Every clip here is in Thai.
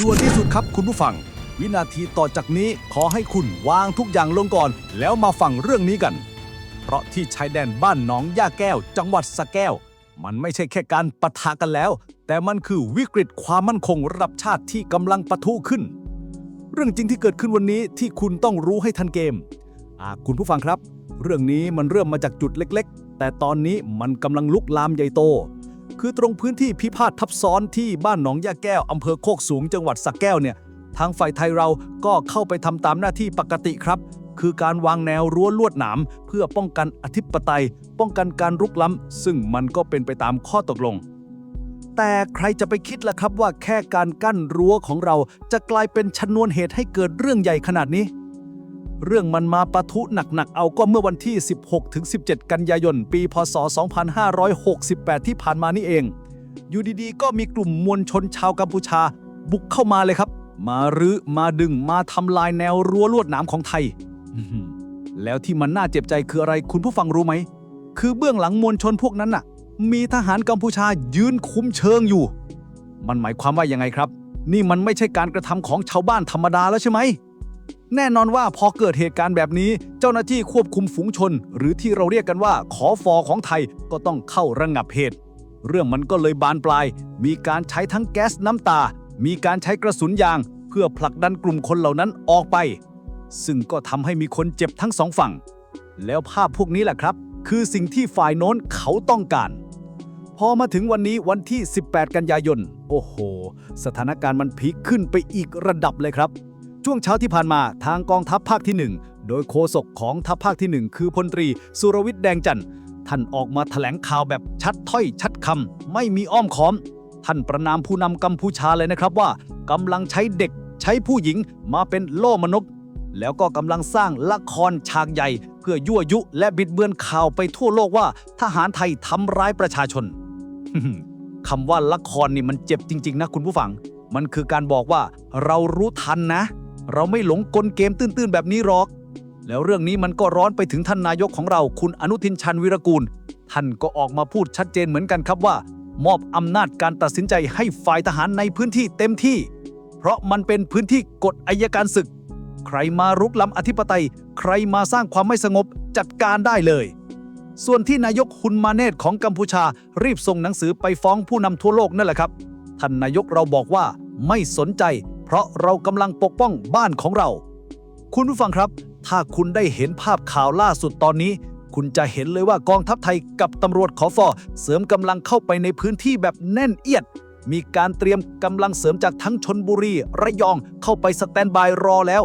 ด่วนที่สุดครับคุณผู้ฟัง วินาทีต่อจากนี้ขอให้คุณวางทุกอย่างลงก่อน แล้วมาฟังเรื่องนี้กัน เพราะที่ชายแดนบ้านหนองย่าแก้ว จังหวัดสะแก้ว มันไม่ใช่แค่การปะทะกันแล้ว แต่มันคือวิกฤตความมั่นคงระดับชาติที่กำลังปะทุขึ้น เรื่องจริงที่เกิดขึ้นวันนี้ที่คุณต้องรู้ให้ทันเกมอาคุณผู้ฟังครับ เรื่องนี้มันเริ่มมาจากจุดเล็ก ๆ แต่ตอนนี้มันกำลังลุกลามใหญ่โต คือตรงพื้นที่พิพาททับซ้อนที่บ้านหนองยาแก้วอำเภอโคกสูงจังหวัดสระแก้วเนี่ยทางฝ่ายไทยเราก็เข้าไปทำตามหน้าที่ปกติครับ คือการวางแนวรั้วลวดหนาม เพื่อป้องกันอธิปไตย ป้องกันการรุกล้ำ ซึ่งมันก็เป็นไปตามข้อตกลง แต่ใครจะไปคิดล่ะครับว่าแค่การกั้นรั้วของเราจะกลายเป็นชนวนเหตุให้เกิดเรื่องใหญ่ขนาดนี้ เรื่องมันมาปะทุหนักๆ เอาก็เมื่อวันที่ 16-17 กันยายน ปี พศ 2568 ที่ผ่านมานี่เอง อยู่ดีๆ ก็มีกลุ่มมวลชนชาวกัมพูชา บุกเข้ามาเลยครับ มารื้อมาดึงมาทำลายแนวรั้วลวดหนามของไทย แล้วที่มันน่าเจ็บใจคืออะไรคุณผู้ฟังรู้ไหม คือเบื้องหลังมวลชนพวกนั้นน่ะ มีทหารกัมพูชายืนคุ้มเชิงอยู่ มันหมายความว่ายังไงครับ นี่มันไม่ใช่การกระทำของชาวบ้านธรรมดาแล้วใช่ไหม แน่นอนว่าพอเกิดเหตุการณ์แบบนี้ เจ้าหน้าที่ควบคุมฝูงชน หรือที่เราเรียกกันว่าขอฟอของไทยก็ต้องเข้าระงงับเหตุ เรื่องมันก็เลยบานปลาย มีการใช้ทั้งแก๊สน้ำตา มีการใช้กระสุนยาง เพื่อผลักดันกลุ่มคนเหล่านั้นออกไป ซึ่งก็ทำให้มีคนเจ็บทั้งสองฝั่ง แล้วภาพพวกนี้แหละครับ คือสิ่งที่ฝ่ายโน้นเขาต้องการพอมาถึงวันนี้วันที่ 18 กันยายน โอ้โห สถานการณ์มันพีคขึ้นไปอีกระดับเลยครับ ช่วงเช้าที่ผ่านมาทางกองทัพภาคที่ 1 โดยโฆษกของทัพภาคที่ 1 คือพลตรี สุรวิทย์แดงจันทร์ท่านออกมาแถลงข่าวแบบชัดถ้อยชัดคำไม่มีอ้อมค้อม ท่านประนามผู้นำกัมพูชาเลยนะครับว่ากำลังใช้เด็กใช้ผู้หญิงมาเป็นโล่มนุษย์แล้วก็กำลังสร้างละครฉากใหญ่ เพื่อยั่วยุและบิดเบือนข่าวไปทั่วโลกว่า ทหารไทยทำร้ายประชาชนคำว่าละครนี่มันเจ็บจริง ๆ นะคุณผู้ฟัง มันคือการบอกว่าเรารู้ทันนะ เราไม่หลงกลเกมตื้นๆ แบบนี้หรอก แล้วเรื่องนี้มันก็ร้อนไปถึงท่านนายกของเราคุณอนุทินชันวิรกูล ท่านก็ออกมาพูดชัดเจนเหมือนกันครับว่า มอบอำนาจการตัดสินใจให้ฝ่ายทหารในพื้นที่เต็มที่ เพราะมันเป็นพื้นที่กฎอายการศึก ใครมารุกล้ำอธิปไตย ใครมาสร้างความไม่สงบจัดการได้เลย ส่วนที่นายกฮุนมาเนตของกัมพูชารีบส่งหนังสือไปฟ้องผู้นำทั่วโลกนั่นแหละครับ ท่านนายกเราบอกว่าไม่สนใจ เพราะเรากำลังปกป้องบ้านของเรา คุณผู้ฟังครับ ถ้าคุณได้เห็นภาพข่าวล่าสุดตอนนี้ คุณจะเห็นเลยว่ากองทัพไทยกับตำรวจขอฟอเสริมกำลังเข้าไปในพื้นที่แบบแน่นเอียด มีการเตรียมกำลังเสริมจากทั้งชนบุรี ระยองเข้าไปสแตนบายรอแล้ว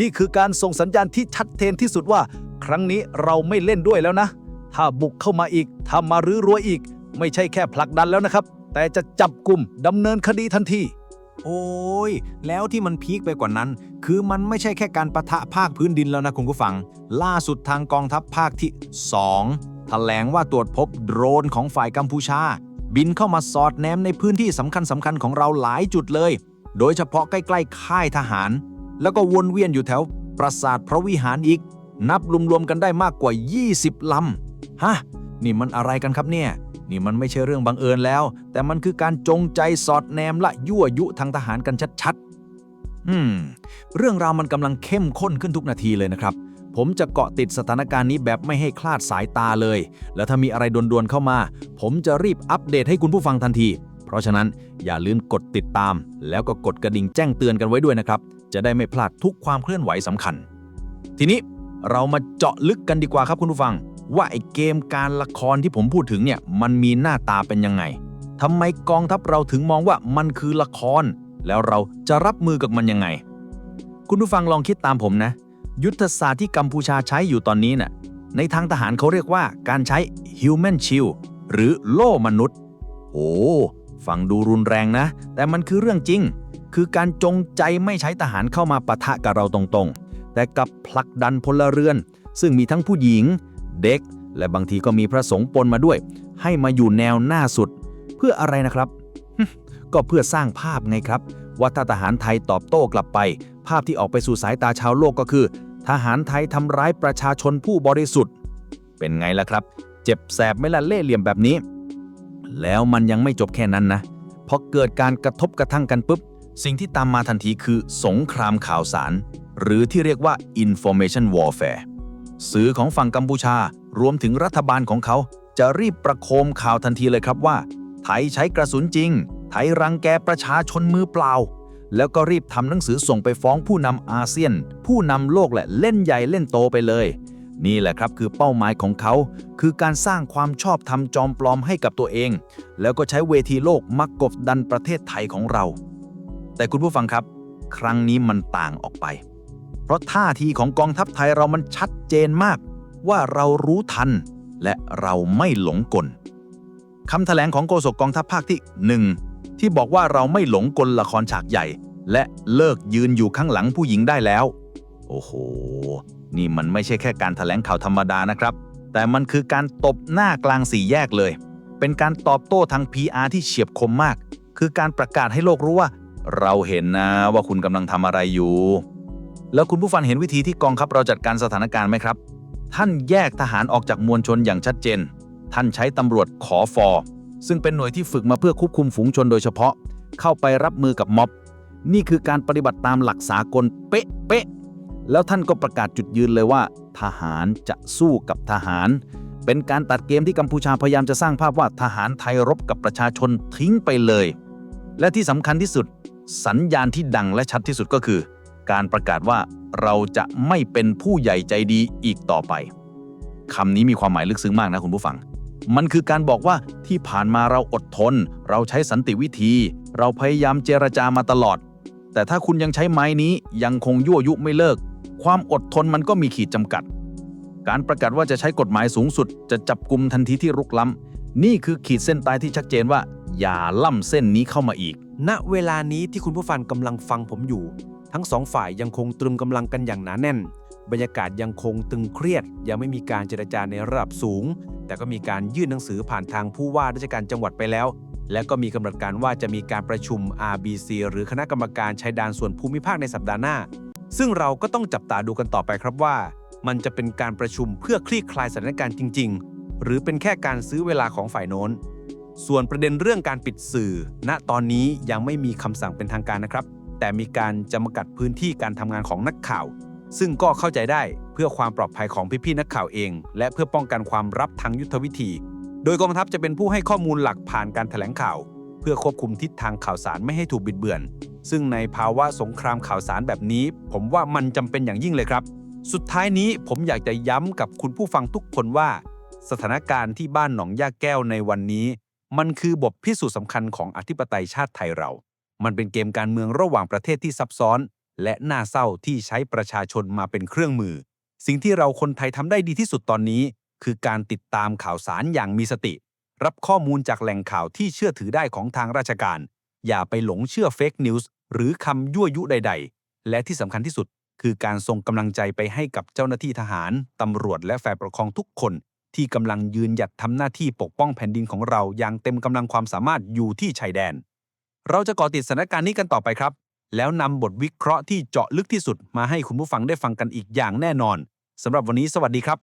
นี่คือการส่งสัญญาณที่ชัดเจนที่สุดว่า ครั้งนี้เราไม่เล่นด้วยแล้วนะ ถ้าบุกเข้ามาอีกถ้ามารื้อรั้วอีก ไม่ใช่แค่ผลักดันแล้วนะครับ แต่จะจับกลุ่มดำเนินคดีทันที โอ้ย แล้วที่มันพีคไปกว่านั้น คือมันไม่ใช่แค่การประทะภาคพื้นดินแล้วนะคุณผู้ฟัง ล่าสุดทางกองทัพภาคที่ 2 แถลงว่าตรวจพบโดรนของฝ่ายกัมพูชา บินเข้ามาสอดแนมในพื้นที่สำคัญสำคัญๆของเราหลายจุดเลย โดยเฉพาะใกล้ๆค่ายทหาร แล้วก็วนเวียนอยู่แถวปราสาทพระวิหารอีก นับรวมๆกันได้มากกว่า 20ลำฮะ นี่มันอะไรกันครับเนี่ย นี่มันไม่ใช่เรื่องบังเอิญแล้ว แต่มันคือการจงใจสอดแนมและยั่วยุทางทหารกันชัดๆ อืม เรื่องราวมันกำลังเข้มข้นขึ้นทุกนาทีเลยนะครับ ผมจะเกาะติดสถานการณ์นี้แบบไม่ให้คลาดสายตาเลย แล้วถ้ามีอะไรด่วนๆเข้ามา ผมจะรีบอัปเดตให้คุณผู้ฟังทันที เพราะฉะนั้นอย่าลืมกดติดตาม แล้วก็กดกระดิ่งแจ้งเตือนกันไว้ด้วยนะครับ จะได้ไม่พลาดทุกความเคลื่อนไหวสำคัญ ทีนี้เรามาเจาะลึกกันดีกว่าครับคุณผู้ฟัง ว่าไอ้เกมการละครที่ผมพูดถึงเนี่ยมันมีหน้าตาเป็นยังไงทำไมกองทัพเราถึงมองว่ามันคือละคร แล้วเราจะรับมือกับมันยังไง คุณผู้ฟังลองคิดตามผมนะ ยุทธศาสตร์ที่กัมพูชาใช้อยู่ตอนนี้น่ะในทางทหารเขาเรียกว่าการใช้ human shield หรือโล่มนุษย์ โอ้ฟังดูรุนแรงนะ แต่มันคือเรื่องจริง คือการจงใจไม่ใช้ทหารเข้ามาปะทะกับเราตรงๆ แต่กับผลักดันพลเรือน ซึ่งมีทั้งผู้หญิง เด็ก และบางทีก็มีพระสงฆ์ปนมาด้วย ให้มาอยู่แนวหน้าสุด เพื่ออะไรนะครับ ก็เพื่อสร้างภาพไงครับ ว่าถ้าทหารไทยตอบโต้กลับไป ภาพที่ออกไปสู่สายตาชาวโลกก็คือ ทหารไทยทำร้ายประชาชนผู้บริสุทธิ์ เป็นไงล่ะครับ เจ็บแสบไม่ละเล่ห์เหลี่ยมแบบนี้ แล้วมันยังไม่จบแค่นั้นนะพอเกิดการกระทบกระทั่งกันปุ๊บสิ่งที่ตามมาทันทีคือสงครามข่าวสาร หรือที่เรียกว่า information warfare สื่อของฝั่งกัมพูชารวมถึงรัฐบาลของเขา จะรีบประโคมข่าวทันทีเลยครับว่า ไทยใช้กระสุนจริง ไทยรังแกประชาชนมือเปล่า แล้วก็รีบทำหนังสือส่งไปฟ้องผู้นำอาเซียน ผู้นำโลกและเล่นใหญ่เล่นโตไปเลย นี่แหละครับคือเป้าหมายของเขา คือการสร้างความชอบธรรมจอมปลอมให้กับตัวเอง แล้วก็ใช้เวทีโลกมากบดันประเทศไทยของเรา แต่คุณผู้ฟังครับ ครั้งนี้มันต่างออกไป ราะท่าทีของกองทัพไทยเรามันชัดเจนมาก ว่าเรารู้ทัน และเราไม่หลงกลคำแถลงของโฆษกกองทัพภาคที่หนึ่งที่บอกว่าเราไม่หลงกลละครฉากใหญ่ และเลิกยืนอยู่ข้างหลังผู้หญิงได้แล้ว โอ้โห นี่มันไม่ใช่แค่การแถลงข่าวธรรมดานะครับ แต่มันคือการตบหน้ากลางสี่แยกเลย เป็นการตอบโต้ทาง PR ที่เฉียบคมมาก คือการประกาศให้โลกรู้ว่า เราเห็นนะว่าคุณกำลังทำอะไรอยู่ แล้วคุณผู้ฟังเห็นวิธีที่กองทัพเราจัดการสถานการณ์ไหมครับ ท่านแยกทหารออกจากมวลชนอย่างชัดเจน ท่านใช้ตำรวจขอฟอซึ่งเป็นหน่วยที่ฝึกมาเพื่อควบคุมฝูงชนโดยเฉพาะ เข้าไปรับมือกับม็อบ นี่คือการปฏิบัติตามหลักสากลเป๊ะเป๊ะแล้วท่านก็ประกาศจุดยืนเลยว่า ทหารจะสู้กับทหาร เป็นการตัดเกมที่กัมพูชาพยายามจะสร้างภาพว่าทหารไทยรบกับประชาชนทิ้งไปเลย และที่สำคัญที่สุด สัญญาณที่ดังและชัดที่สุดก็คือ การประกาศว่าเราจะไม่เป็นผู้ใหญ่ใจดีอีกต่อไปคำนี้มีความหมายลึกซึ้งมากนะคุณผู้ฟัง มันคือการบอกว่าที่ผ่านมาเราอดทน เราใช้สันติวิธี เราพยายามเจรจามาตลอด แต่ถ้าคุณยังใช้ไม้นี้ยังคงยั่วยุไม่เลิก ความอดทนมันก็มีขีดจำกัด การประกาศว่าจะใช้กฎหมายสูงสุด จะจับกลุ่มทันทีที่รุกล้ำนี่คือขีดเส้นตายที่ชัดเจนว่า อย่าล่ำเส้นนี้เข้ามาอีก ณเวลานี้ที่คุณผู้ฟังกำลังฟังผมอยู่ ทั้งสองฝ่ายยังคงตรึงกำลังกันอย่างหนาแน่น บรรยากาศยังคงตึงเครียด ยังไม่มีการเจรจาในระดับสูง แต่ก็มีการยื่นหนังสือผ่านทางผู้ว่าราชการจังหวัดไปแล้ว และก็มีกำหนดการว่าจะมีการประชุม RBC หรือคณะกรรมการชายแดนส่วนภูมิภาคในสัปดาห์หน้า ซึ่งเราก็ต้องจับตาดูกันต่อไปครับว่า มันจะเป็นการประชุมเพื่อคลี่คลายสถานการณ์จริง ๆ หรือเป็นแค่การซื้อเวลาของฝ่ายโน้นส่วนประเด็นเรื่องการปิดสื่อ ณตอนนี้ยังไม่มีคำสั่งเป็นทางการนะครับ แต่มีการจำกัดพื้นที่การทำงานของนักข่าว ซึ่งก็เข้าใจได้เพื่อความปลอดภัยของพี่ๆนักข่าวเอง และเพื่อป้องกันความลับทางยุทธวิธี โดยกองทัพจะเป็นผู้ให้ข้อมูลหลักผ่านการแถลงข่าว เพื่อควบคุมทิศทางข่าวสารไม่ให้ถูกบิดเบือน ซึ่งในภาวะสงครามข่าวสารแบบนี้ ผมว่ามันจำเป็นอย่างยิ่งเลยครับ สุดท้ายนี้ผมอยากจะย้ำกับคุณผู้ฟังทุกคนว่า สถานการณ์ที่บ้านหนองยาแก้วในวันนี้ มันคือบทพิสูจน์สำคัญของอธิปไตยชาติไทยเรา มันเป็นเกมการเมืองระหว่างประเทศที่ซับซ้อน และน่าเศร้าที่ใช้ประชาชนมาเป็นเครื่องมือ สิ่งที่เราคนไทยทำได้ดีที่สุดตอนนี้ คือการติดตามข่าวสารอย่างมีสติ รับข้อมูลจากแหล่งข่าวที่เชื่อถือได้ของทางราชการ อย่าไปหลงเชื่อเฟกนิวส์หรือคำยั่วยุใด ๆ และที่สำคัญที่สุด คือการส่งกำลังใจไปให้กับเจ้าหน้าที่ทหารตำรวจและฝ่ายปกครองทุกคนที่กำลังยืนหยัดทำหน้าที่ปกป้องแผ่นดินของเราอย่างเต็มกำลังความสามารถอยู่ที่ชายแดน เราจะเกาะติดสถานการณ์นี้กันต่อไปครับ แล้วนำบทวิเคราะห์ที่เจาะลึกที่สุดมาให้คุณผู้ฟังได้ฟังกันอีกอย่างแน่นอนสำหรับวันนี้สวัสดีครับ